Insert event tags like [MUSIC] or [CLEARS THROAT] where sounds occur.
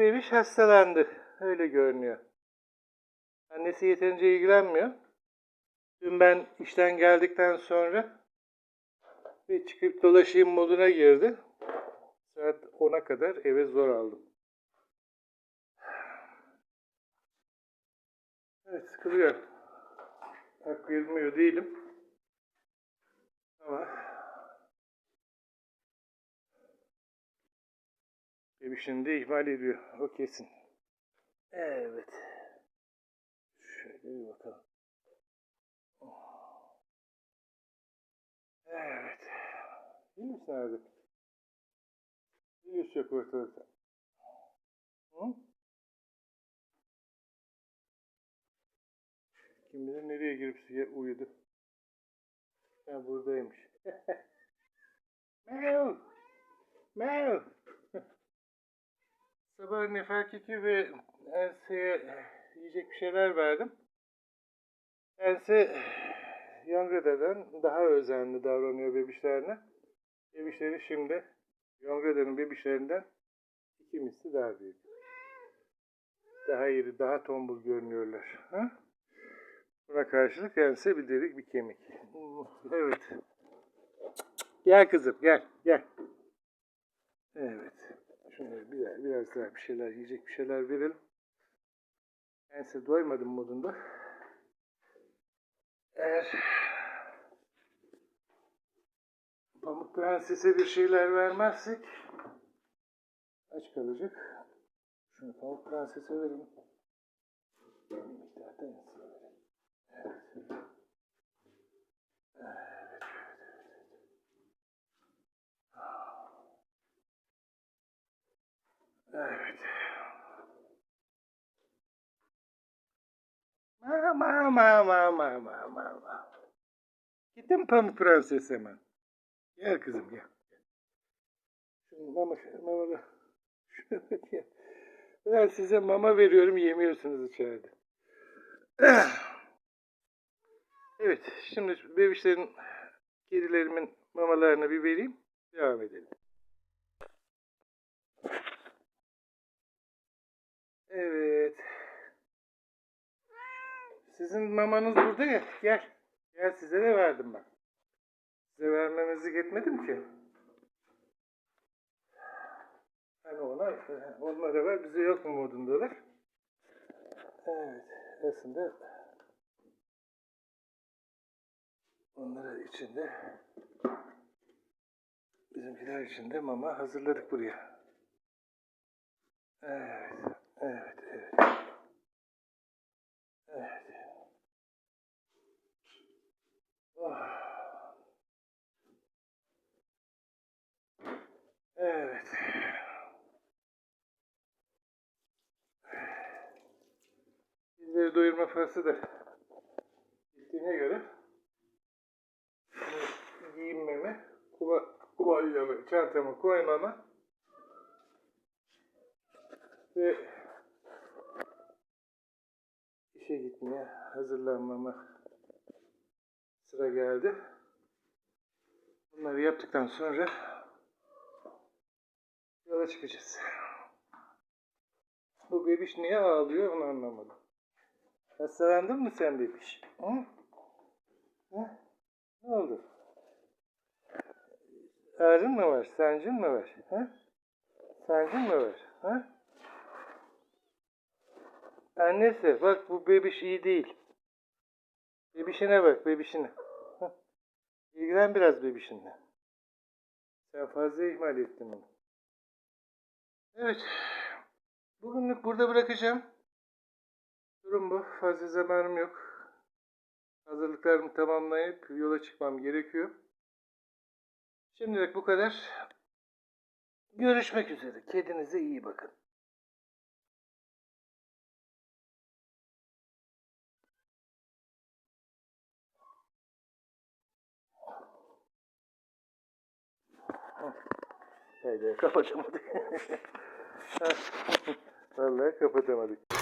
bebiş hastalandı. Öyle görünüyor. Annesi yeterince ilgilenmiyor. Dün ben işten geldikten sonra bir çıkıp dolaşayım moduna girdi. Saat 10'a kadar eve zor aldım. Evet sıkılıyor. Hak vermiyor değilim. Bebişini de ihmal ediyor. O kesin. Evet. Şöyle bir bakalım. Evet. İyi misin abi? Virüs yok ortalıkta. Hı? Kim bilir nereye girip uyudu. Ha buradaymış. [LAUGHS] Meow. Meow. Sabah Neferkiki ve Ense'ye yiyecek bir şeyler verdim. Ense Yongreda'dan daha özenli davranıyor bebişlerine. Bebişleri şimdi Yongreda'nın bebişlerinden iki misli daha büyük. Daha iri, daha tombul görünüyorlar. Ha? Buna karşılık Ense bir delik bir kemik. Evet. Gel kızım gel gel. Şunları biraz, biraz daha bir şeyler yiyecek bir şeyler verelim. Ense doymadım modunda. Eğer Pamuk Prenses'e bir şeyler vermezsek aç kalacak. Şunu Pamuk Prenses'e verelim. Bir miktar da Ense'ye verelim. Evet. Evet, evet, evet. Evet. Mama, mama, mama, mama. Gittin Pamuk Prenses hemen. Gel kızım gel. Şunu mama, mama da. [LAUGHS] Ben size mama veriyorum yemiyorsunuz içeride. [CLEARS THROAT] Evet şimdi bebişlerin kedilerimin mamalarını bir vereyim. Devam edelim. Evet. Sizin mamanız burada ya. Gel. Gel size de verdim bak. Size vermemezlik etmedim ki. Hani ona, onlara ver bize yok mu modundalar. Evet. Aslında onlara içinde bizimkiler için de mama hazırladık buraya. Evet. Evet. Oh. Evet. Doyurma faslı da bittiğine göre giyinmemi, kumalyamı, çantamı koymama ve işe gitmeye hazırlanmama sıra geldi. Bunları yaptıktan sonra yola çıkacağız. Bu bebiş niye ağlıyor onu anlamadım. Hastalandın mı sen bebiş? Hı? Hı? Ne oldu? Ağrın mı var? Sancın mı var? Ha? Sancın mı var? Ha? Annesi bak bu bebiş iyi değil. Bebişine bak bebişine. Hah. İlgilen biraz bebişinle. Sen fazla ihmal ettin onu. Evet. Bugünlük burada bırakacağım. Durum bu. Fazla zamanım yok. Hazırlıklarımı tamamlayıp yola çıkmam gerekiyor. Şimdilik bu kadar. Görüşmek üzere. Kedinize iyi bakın. Haydi kapatamadık. [LAUGHS] Vallahi kapatamadık.